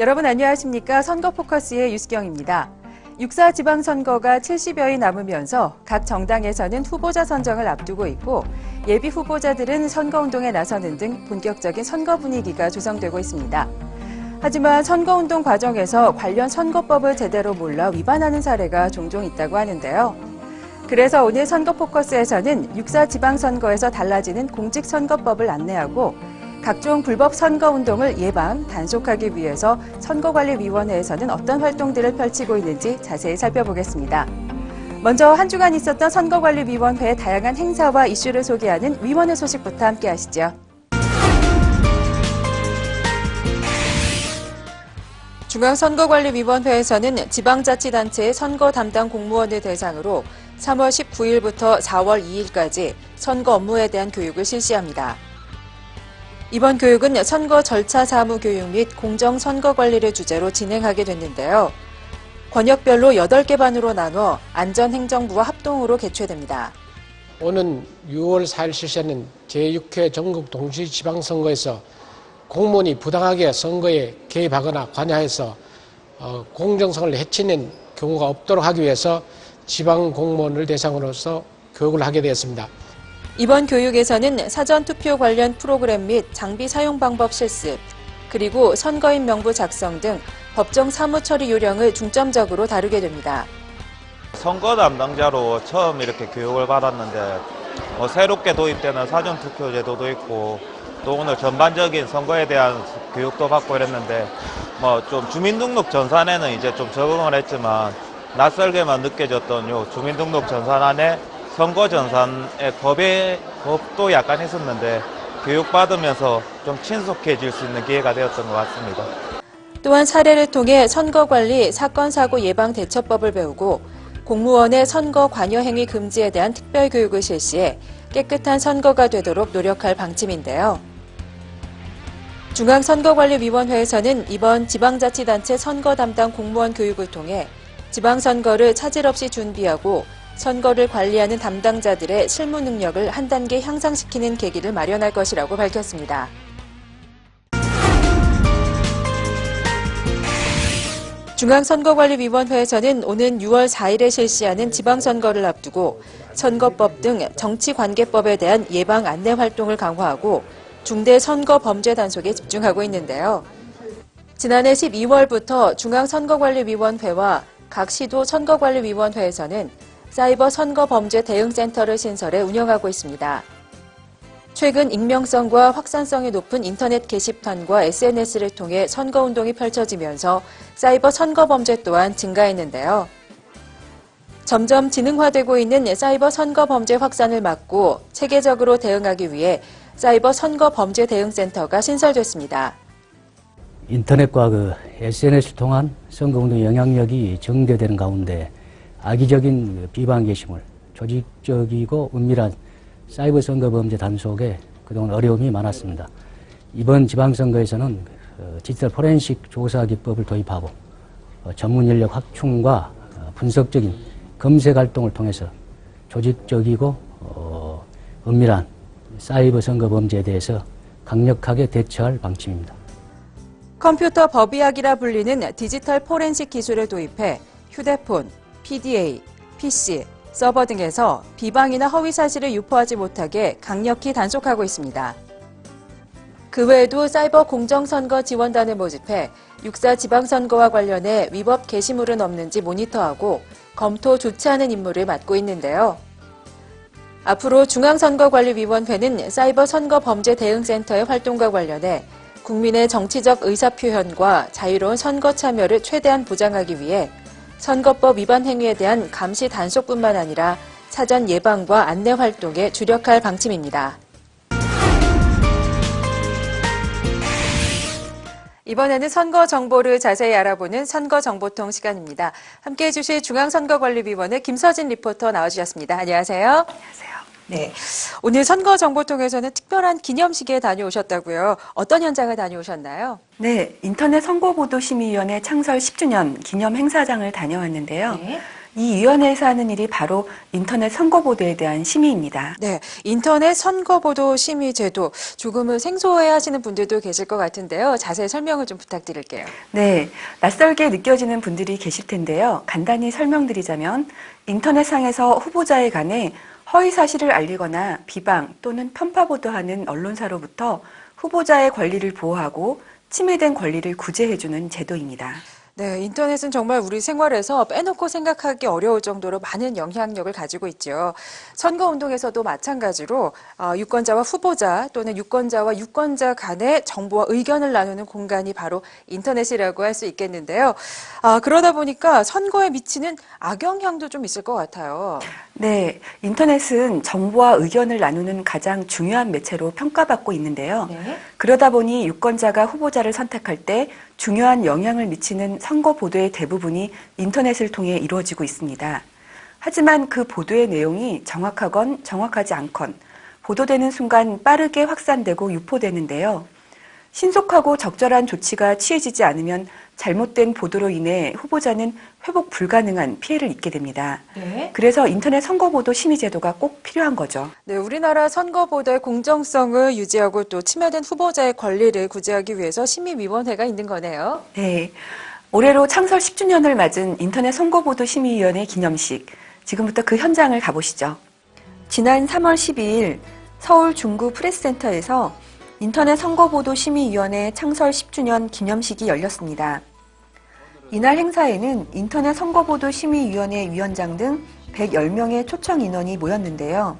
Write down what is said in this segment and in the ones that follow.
여러분 안녕하십니까? 선거 포커스의 유수경입니다. 6사 지방선거가 70여일 남으면서 각 정당에서는 후보자 선정을 앞두고 있고 예비 후보자들은 선거운동에 나서는 등 본격적인 선거 분위기가 조성되고 있습니다. 하지만 선거운동 과정에서 관련 선거법을 제대로 몰라 위반하는 사례가 종종 있다고 하는데요. 그래서 오늘 선거 포커스에서는 6사 지방선거에서 달라지는 공직선거법을 안내하고 각종 불법 선거 운동을 예방, 단속하기 위해서 선거관리위원회에서는 어떤 활동들을 펼치고 있는지 자세히 살펴보겠습니다. 먼저 한 주간 있었던 선거관리위원회의 다양한 행사와 이슈를 소개하는 위원회 소식부터 함께 하시죠. 중앙선거관리위원회에서는 지방자치단체의 선거 담당 공무원을 대상으로 3월 19일부터 4월 2일까지 선거 업무에 대한 교육을 실시합니다. 이번 교육은 선거 절차 사무 교육 및 공정 선거 관리를 주제로 진행하게 됐는데요. 권역별로 8개 반으로 나눠 안전행정부와 합동으로 개최됩니다. 오는 6월 4일 실시하는 제6회 전국 동시 지방선거에서 공무원이 부당하게 선거에 개입하거나 관여해서 어, 공정성을 해치는 경우가 없도록 하기 위해서 지방 공무원을 대상으로서 교육을 하게 되었습니다. 이번 교육에서는 사전투표 관련 프로그램 및 장비 사용 방법 실습, 그리고 선거인 명부 작성 등 법정 사무 처리 요령을 중점적으로 다루게 됩니다. 선거 담당자로 처음 이렇게 교육을 받았는데 뭐 새롭게 도입되는 사전 투표 제도도 있고 또 오늘 전반적인 선거에 대한 교육도 받고 이랬는데 뭐 좀 주민등록 전산에는 이제 좀 적응을 했지만 낯설게만 느껴졌던 요 주민등록 전산 안에 선거 전산의 법의 법도 약간 있었는데 교육받으면서 좀 친숙해질 수 있는 기회가 되었던 것 같습니다. 또한 사례를 통해 선거 관리 사건 사고 예방 대처법을 배우고 공무원의 선거 관여 행위 금지에 대한 특별 교육을 실시해 깨끗한 선거가 되도록 노력할 방침인데요. 중앙선거관리위원회에서는 이번 지방자치단체 선거 담당 공무원 교육을 통해 지방선거를 차질 없이 준비하고 선거를 관리하는 담당자들의 실무 능력을 한 단계 향상시키는 계기를 마련할 것이라고 밝혔습니다. 중앙선거관리위원회에서는 오는 6월 4일에 실시하는 지방선거를 앞두고 선거법 등 정치관계법에 대한 예방 안내 활동을 강화하고 중대 선거 범죄 단속에 집중하고 있는데요. 지난해 12월부터 중앙선거관리위원회와 각 시도 선거관리위원회에서는 사이버 선거 범죄 대응센터를 신설해 운영하고 있습니다. 최근 익명성과 확산성이 높은 인터넷 게시판과 SNS를 통해 선거운동이 펼쳐지면서 사이버 선거 범죄 또한 증가했는데요. 점점 지능화되고 있는 사이버 선거 범죄 확산을 막고 체계적으로 대응하기 위해 사이버 선거 범죄 대응센터가 신설됐습니다. 인터넷과 그 SNS를 통한 선거운동 영향력이 증대되는 가운데 악의적인 그 비방 게시물, 조직적이고 은밀한 사이버 선거 범죄 단속에 그동안 어려움이 많았습니다. 이번 지방선거에서는 어, 디지털 포렌식 조사 기법을 도입하고 어, 전문 인력 확충과 어, 분석적인 검색 활동을 통해서 조직적이고 어, 은밀한 사이버 선거 범죄에 대해서 강력하게 대처할 방침입니다. 컴퓨터 법의학이라 불리는 디지털 포렌식 기술을 도입해 휴대폰, PDA, PC, 서버 등에서 비방이나 허위 사실을 유포하지 못하게 강력히 단속하고 있습니다. 그 외에도 사이버 공정선거 지원단을 모집해 육사 지방선거와 관련해 위법 게시물은 없는지 모니터하고 검토 조치하는 임무를 맡고 있는데요. 앞으로 중앙선거관리위원회는 사이버 선거 범죄 대응센터의 활동과 관련해 국민의 정치적 의사표현과 자유로운 선거 참여를 최대한 보장하기 위해 선거법 위반 행위에 대한 감시 단속뿐만 아니라 사전 예방과 안내 활동에 주력할 방침입니다. 이번에는 선거 정보를 자세히 알아보는 선거 정보통 시간입니다. 함께 해주실 중앙선거관리위원회 김서진 리포터 나와주셨습니다. 안녕하세요. 안녕하세요. 네. 오늘 선거정보통에서는 특별한 기념식에 다녀오셨다고요. 어떤 현장을 다녀오셨나요? 네, 인터넷 선거보도심의위원회 창설 10주년 기념 행사장을 다녀왔는데요. 네. 이 위원회에서 하는 일이 바로 인터넷 선거보도에 대한 심의입니다. 네, 인터넷 선거보도 심의 제도 조금은 생소해 하시는 분들도 계실 것 같은데요. 자세히 설명을 좀 부탁드릴게요. 네, 낯설게 느껴지는 분들이 계실 텐데요. 간단히 설명드리자면 인터넷상에서 후보자에 관해 허위 사실을 알리거나 비방 또는 편파 보도하는 언론사로부터 후보자의 권리를 보호하고 침해된 권리를 구제해주는 제도입니다. 네, 인터넷은 정말 우리 생활에서 빼놓고 생각하기 어려울 정도로 많은 영향력을 가지고 있죠. 선거 운동에서도 마찬가지로 어, 유권자와 후보자 또는 유권자와 유권자 간의 정보와 의견을 나누는 공간이 바로 인터넷이라고 할 수 있겠는데요. 아, 그러다 보니까 선거에 미치는 악영향도 좀 있을 것 같아요. 네, 인터넷은 정보와 의견을 나누는 가장 중요한 매체로 평가받고 있는데요. 네. 그러다 보니 유권자가 후보자를 선택할 때 중요한 영향을 미치는 선거 보도의 대부분이 인터넷을 통해 이루어지고 있습니다. 하지만 그 보도의 내용이 정확하건 정확하지 않건 보도되는 순간 빠르게 확산되고 유포되는데요. 신속하고 적절한 조치가 취해지지 않으면 잘못된 보도로 인해 후보자는 회복 불가능한 피해를 입게 됩니다. 네. 그래서 인터넷 선거보도 심의 제도가 꼭 필요한 거죠. 네, 우리나라 선거보도의 공정성을 유지하고 또 침해된 후보자의 권리를 구제하기 위해서 심의위원회가 있는 거네요. 네. 올해로 창설 10주년을 맞은 인터넷 선거보도 심의위원회 기념식. 지금부터 그 현장을 가보시죠. 지난 3월 12일 서울 중구 프레스센터에서 인터넷 선거보도 심의위원회 창설 10주년 기념식이 열렸습니다. 이날 행사에는 인터넷 선거보도 심의위원회 위원장 등 110명의 초청 인원이 모였는데요.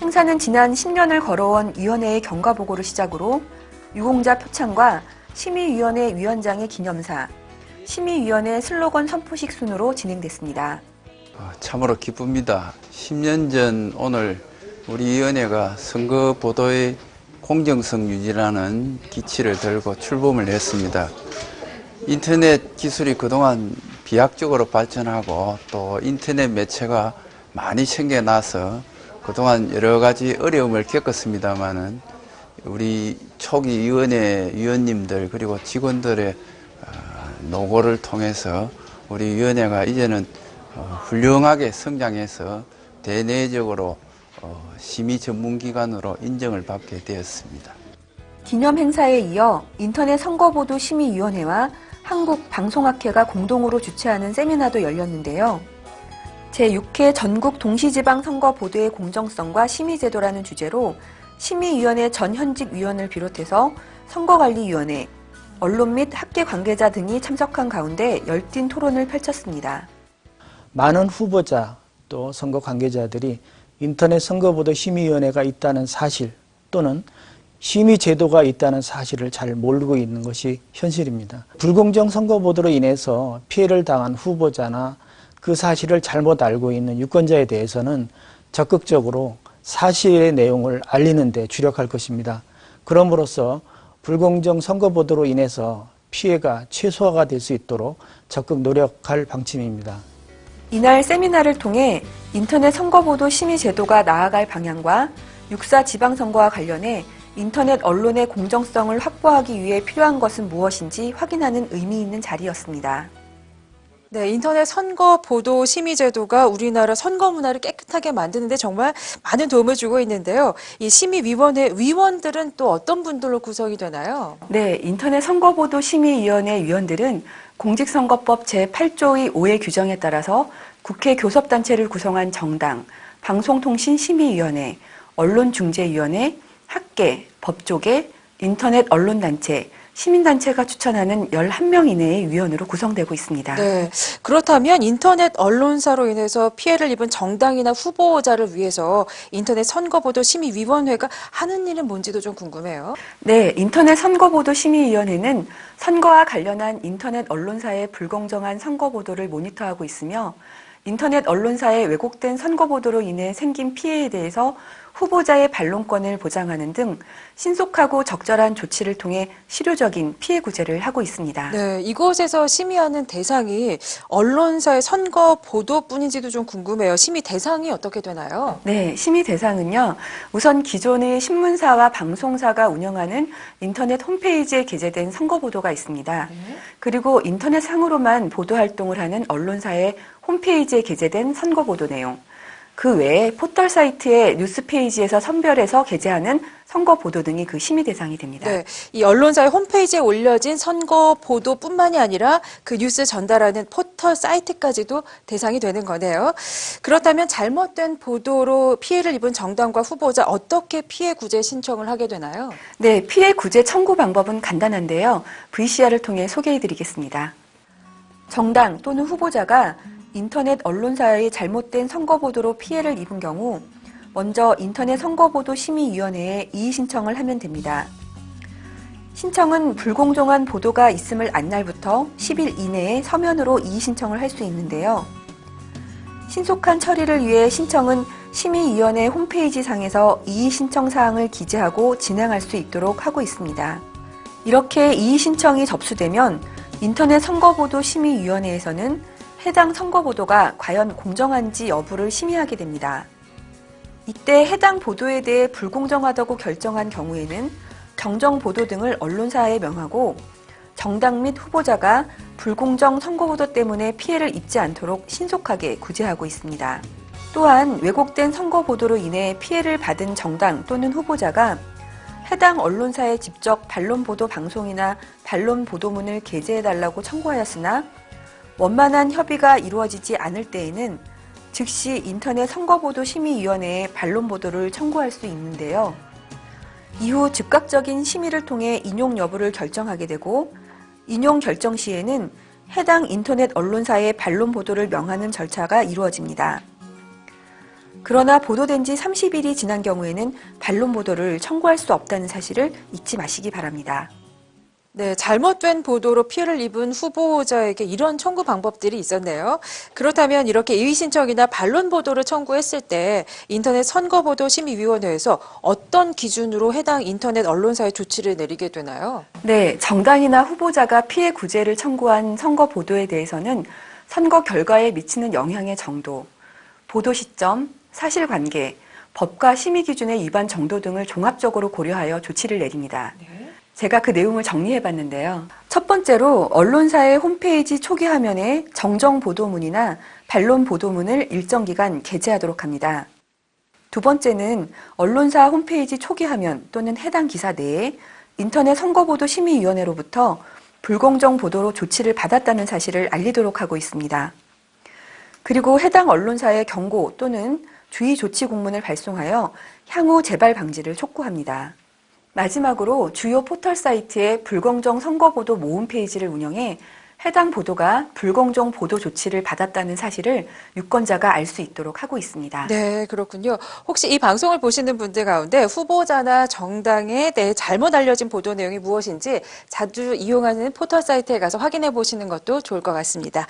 행사는 지난 10년을 걸어온 위원회의 경과 보고를 시작으로 유공자 표창과 심의위원회 위원장의 기념사, 심의위원회 슬로건 선포식 순으로 진행됐습니다. 아, 참으로 기쁩니다. 10년 전 오늘 우리 위원회가 선거 보도의 공정성 유지라는 기치를 들고 출범을 했습니다. 인터넷 기술이 그동안 비약적으로 발전하고 또 인터넷 매체가 많이 생겨나서 그동안 여러 가지 어려움을 겪었습니다만은 우리 초기 위원회 위원님들 그리고 직원들의 아, 노고를 통해서 우리 위원회가 이제는 어, 훌륭하게 성장해서 대내적으로 어, 심의 전문기관으로 인정을 받게 되었습니다. 기념 행사에 이어 인터넷 선거보도 심의위원회와 한국방송학회가 공동으로 주최하는 세미나도 열렸는데요. 제6회 전국 동시지방 선거 보도의 공정성과 심의제도라는 주제로 심의위원회 전 현직 위원을 비롯해서 선거관리위원회, 언론 및 학계 관계자 등이 참석한 가운데 열띤 토론을 펼쳤습니다. 많은 후보자 또 선거 관계자들이 인터넷 선거보도 심의위원회가 있다는 사실 또는 심의 제도가 있다는 사실을 잘 모르고 있는 것이 현실입니다. 불공정 선거보도로 인해서 피해를 당한 후보자나 그 사실을 잘못 알고 있는 유권자에 대해서는 적극적으로 사실의 내용을 알리는 데 주력할 것입니다. 그럼으로써 불공정 선거보도로 인해서 피해가 최소화가 될 수 있도록 적극 노력할 방침입니다. 이날 세미나를 통해 인터넷 선거보도 심의 제도가 나아갈 방향과 육사 지방선거와 관련해 인터넷 언론의 공정성을 확보하기 위해 필요한 것은 무엇인지 확인하는 의미 있는 자리였습니다. 네, 인터넷 선거 보도 심의 제도가 우리나라 선거 문화를 깨끗하게 만드는데 정말 많은 도움을 주고 있는데요. 이 심의위원회 위원들은 또 어떤 분들로 구성이 되나요? 네, 인터넷 선거 보도 심의위원회 위원들은 공직선거법 제8조의 5의 규정에 따라서 국회 교섭단체를 구성한 정당, 방송통신심의위원회, 언론중재위원회, 학계, 법조계, 인터넷 언론단체, 시민단체가 추천하는 11명 이내의 위원으로 구성되고 있습니다. 네. 그렇다면 인터넷 언론사로 인해서 피해를 입은 정당이나 후보자를 위해서 인터넷 선거보도 심의위원회가 하는 일은 뭔지도 좀 궁금해요. 네, 인터넷 선거보도 심의위원회는 선거와 관련한 인터넷 언론사의 불공정한 선거보도를 모니터하고 있으며 인터넷 언론사의 왜곡된 선거 보도로 인해 생긴 피해에 대해서 후보자의 반론권을 보장하는 등 신속하고 적절한 조치를 통해 실효적인 피해 구제를 하고 있습니다. 네, 이곳에서 심의하는 대상이 언론사의 선거 보도뿐인지도 좀 궁금해요. 심의 대상이 어떻게 되나요? 네, 심의 대상은요. 우선 기존의 신문사와 방송사가 운영하는 인터넷 홈페이지에 게재된 선거 보도가 있습니다. 그리고 인터넷 상으로만 보도 활동을 하는 언론사의 홈페이지에 게재된 선거 보도 내용. 그 외에 포털 사이트의 뉴스 페이지에서 선별해서 게재하는 선거 보도 등이 그 심의 대상이 됩니다. 네, 이 언론사의 홈페이지에 올려진 선거 보도뿐만이 아니라 그 뉴스 전달하는 포털 사이트까지도 대상이 되는 거네요. 그렇다면 잘못된 보도로 피해를 입은 정당과 후보자 어떻게 피해 구제 신청을 하게 되나요? 네, 피해 구제 청구 방법은 간단한데요. VCR을 통해 소개해 드리겠습니다. 정당 또는 후보자가 인터넷 언론사의 잘못된 선거 보도로 피해를 입은 경우 먼저 인터넷 선거보도 심의위원회에 이의 신청을 하면 됩니다. 신청은 불공정한 보도가 있음을 안 날부터 10일 이내에 서면으로 이의 신청을 할 수 있는데요. 신속한 처리를 위해 신청은 심의위원회 홈페이지 상에서 이의 신청 사항을 기재하고 진행할 수 있도록 하고 있습니다. 이렇게 이의 신청이 접수되면 인터넷 선거보도 심의위원회에서는 해당 선거 보도가 과연 공정한지 여부를 심의하게 됩니다. 이때 해당 보도에 대해 불공정하다고 결정한 경우에는 정정 보도 등을 언론사에 명하고 정당 및 후보자가 불공정 선거보도 때문에 피해를 입지 않도록 신속하게 구제하고 있습니다. 또한 왜곡된 선거보도로 인해 피해를 받은 정당 또는 후보자가 해당 언론사에 직접 반론 보도 방송이나 반론 보도문을 게재해달라고 청구하였으나 원만한 협의가 이루어지지 않을 때에는 즉시 인터넷 선거보도 심의위원회에 반론 보도를 청구할 수 있는데요. 이후 즉각적인 심의를 통해 인용 여부를 결정하게 되고 인용 결정 시에는 해당 인터넷 언론사에 반론 보도를 명하는 절차가 이루어집니다. 그러나 보도된 지 30일이 지난 경우에는 반론 보도를 청구할 수 없다는 사실을 잊지 마시기 바랍니다. 네, 잘못된 보도로 피해를 입은 후보자에게 이런 청구 방법들이 있었네요. 그렇다면 이렇게 이의 신청이나 반론 보도를 청구했을 때 인터넷 선거보도 심의위원회에서 어떤 기준으로 해당 인터넷 언론사의 조치를 내리게 되나요? 네, 정당이나 후보자가 피해 구제를 청구한 선거 보도에 대해서는 선거 결과에 미치는 영향의 정도, 보도 시점, 사실관계, 법과 심의 기준의 위반 정도 등을 종합적으로 고려하여 조치를 내립니다. 제가 그 내용을 정리해 봤는데요. 첫 번째로 언론사의 홈페이지 초기 화면에 정정 보도문이나 반론 보도문을 일정 기간 게재하도록 합니다. 두 번째는 언론사 홈페이지 초기 화면 또는 해당 기사 내에 인터넷 선거보도 심의위원회로부터 불공정 보도로 조치를 받았다는 사실을 알리도록 하고 있습니다. 그리고 해당 언론사에 경고 또는 주의 조치 공문을 발송하여 향후 재발 방지를 촉구합니다. 마지막으로 주요 포털 사이트에 불공정 선거 보도 모음 페이지를 운영해 해당 보도가 불공정 보도 조치를 받았다는 사실을 유권자가 알 수 있도록 하고 있습니다. 네, 그렇군요. 혹시 이 방송을 보시는 분들 가운데 후보자나 정당에 대해 잘못 알려진 보도 내용이 무엇인지 자주 이용하는 포털 사이트에 가서 확인해 보시는 것도 좋을 것 같습니다.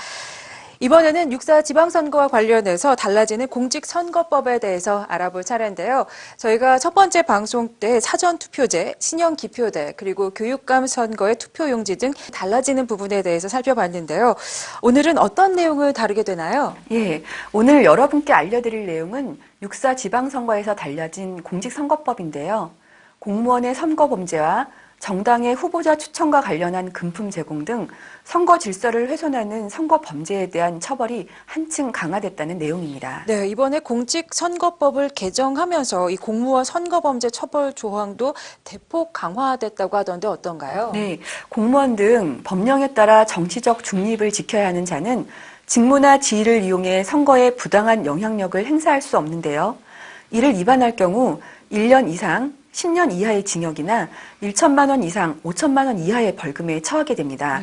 이번에는 육사 지방선거와 관련해서 달라지는 공직선거법에 대해서 알아볼 차례인데요. 저희가 첫 번째 방송 때 사전투표제, 신형기표대, 그리고 교육감 선거의 투표용지 등 달라지는 부분에 대해서 살펴봤는데요. 오늘은 어떤 내용을 다루게 되나요? 예, 오늘 여러분께 알려드릴 내용은 육사 지방선거에서 달라진 공직선거법인데요. 공무원의 선거 범죄와 정당의 후보자 추천과 관련한 금품 제공 등 선거 질서를 훼손하는 선거 범죄에 대한 처벌이 한층 강화됐다는 내용입니다. 네, 이번에 공직선거법을 개정하면서 이 공무원 선거범죄 처벌 조항도 대폭 강화됐다고 하던데 어떤가요? 네, 공무원 등 법령에 따라 정치적 중립을 지켜야 하는 자는 직무나 지위를 이용해 선거에 부당한 영향력을 행사할 수 없는데요. 이를 위반할 경우 1년 이상 10년 이하의 징역이나 1천만 원 이상 5천만 원 이하의 벌금에 처하게 됩니다.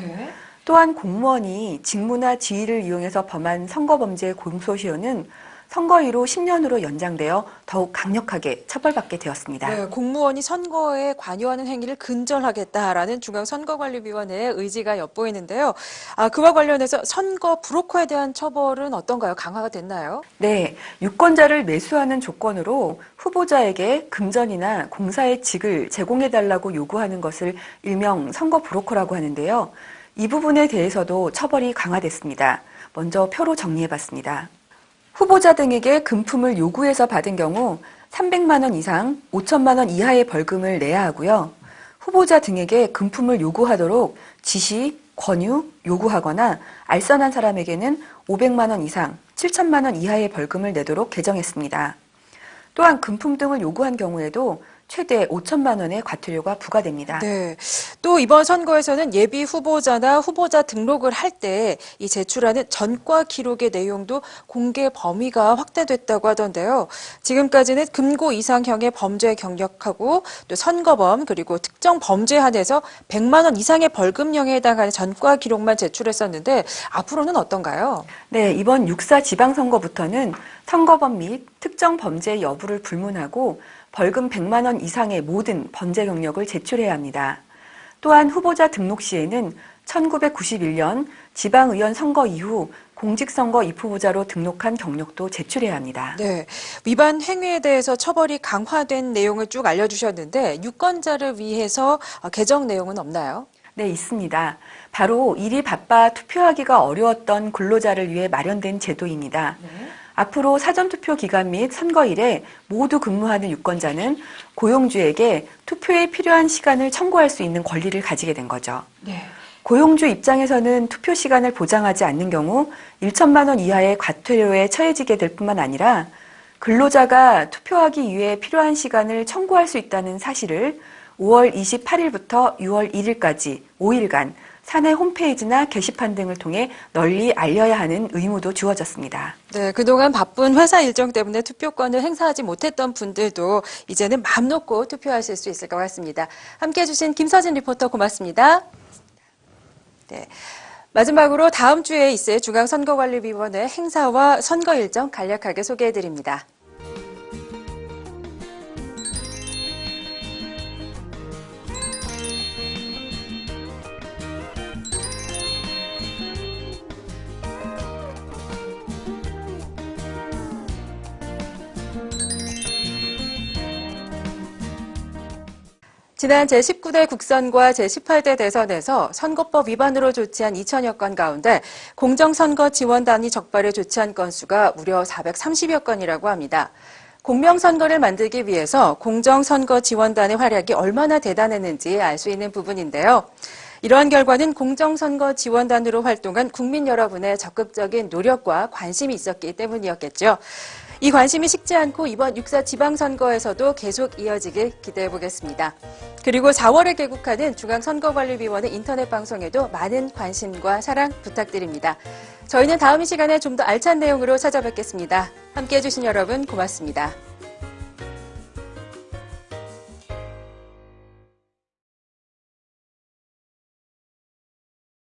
또한 공무원이 직무나 지위를 이용해서 범한 선거범죄 공소시효는 선거위로 10년으로 연장되어 더욱 강력하게 처벌받게 되었습니다. 네, 공무원이 선거에 관여하는 행위를 근절하겠다라는 중앙선거관리위원회의 의지가 엿보이는데요. 아, 그와 관련해서 선거 브로커에 대한 처벌은 어떤가요? 강화가 됐나요? 네, 유권자를 매수하는 조건으로 후보자에게 금전이나 공사의 직을 제공해달라고 요구하는 것을 일명 선거 브로커라고 하는데요. 이 부분에 대해서도 처벌이 강화됐습니다. 먼저 표로 정리해봤습니다. 후보자 등에게 금품을 요구해서 받은 경우 300만 원 이상 5천만 원 이하의 벌금을 내야 하고요. 후보자 등에게 금품을 요구하도록 지시, 권유, 요구하거나 알선한 사람에게는 500만 원 이상 7천만 원 이하의 벌금을 내도록 개정했습니다. 또한 금품 등을 요구한 경우에도 최대 5천만 원의 과태료가 부과됩니다. 네. 또 이번 선거에서는 예비 후보자나 후보자 등록을 할 때 이 제출하는 전과 기록의 내용도 공개 범위가 확대됐다고 하던데요. 지금까지는 금고 이상형의 범죄 경력하고 또 선거범 그리고 특정 범죄 한해서 100만 원 이상의 벌금형에 해당하는 전과 기록만 제출했었는데 앞으로는 어떤가요? 네, 이번 6사 지방선거부터는 선거범 및 특정 범죄 여부를 불문하고 벌금 100만 원 이상의 모든 범죄 경력을 제출해야 합니다. 또한 후보자 등록 시에는 1991년 지방의원 선거 이후 공직선거 입후보자로 등록한 경력도 제출해야 합니다. 네. 위반 행위에 대해서 처벌이 강화된 내용을 쭉 알려주셨는데 유권자를 위해서 어, 개정 내용은 없나요? 네, 있습니다. 바로 일이 바빠 투표하기가 어려웠던 근로자를 위해 마련된 제도입니다. 앞으로 사전투표 기간 및 선거일에 모두 근무하는 유권자는 고용주에게 투표에 필요한 시간을 청구할 수 있는 권리를 가지게 된 거죠. 네. 고용주 입장에서는 투표 시간을 보장하지 않는 경우 1천만 원 이하의 과태료에 처해지게 될 뿐만 아니라 근로자가 투표하기 위해 필요한 시간을 청구할 수 있다는 사실을 5월 28일부터 6월 1일까지 5일간 사내 홈페이지나 게시판 등을 통해 널리 알려야 하는 의무도 주어졌습니다. 네, 그동안 바쁜 회사 일정 때문에 투표권을 행사하지 못했던 분들도 이제는 마음 놓고 투표하실 수 있을 것 같습니다. 함께 해주신 김서진 리포터 고맙습니다. 네. 마지막으로 다음 주에 있을 중앙선거관리위원회 행사와 선거 일정 간략하게 소개해드립니다. 지난 제19대 국선과 제18대 대선에서 선거법 위반으로 조치한 2천여 건 가운데 공정선거 지원단이 적발해 조치한 건수가 무려 430여 건이라고 합니다. 공명선거를 만들기 위해서 공정선거 지원단의 활약이 얼마나 대단했는지 알 수 있는 부분인데요. 이러한 결과는 공정선거 지원단으로 활동한 국민 여러분의 적극적인 노력과 관심이 있었기 때문이었겠죠. 이 관심이 식지 않고 이번 6사 지방선거에서도 계속 이어지길 기대해 보겠습니다. 그리고 4월에 개국하는 중앙선거관리위원회 인터넷 방송에도 많은 관심과 사랑 부탁드립니다. 저희는 다음 이 시간에 좀 더 알찬 내용으로 찾아뵙겠습니다. 함께 해주신 여러분 고맙습니다.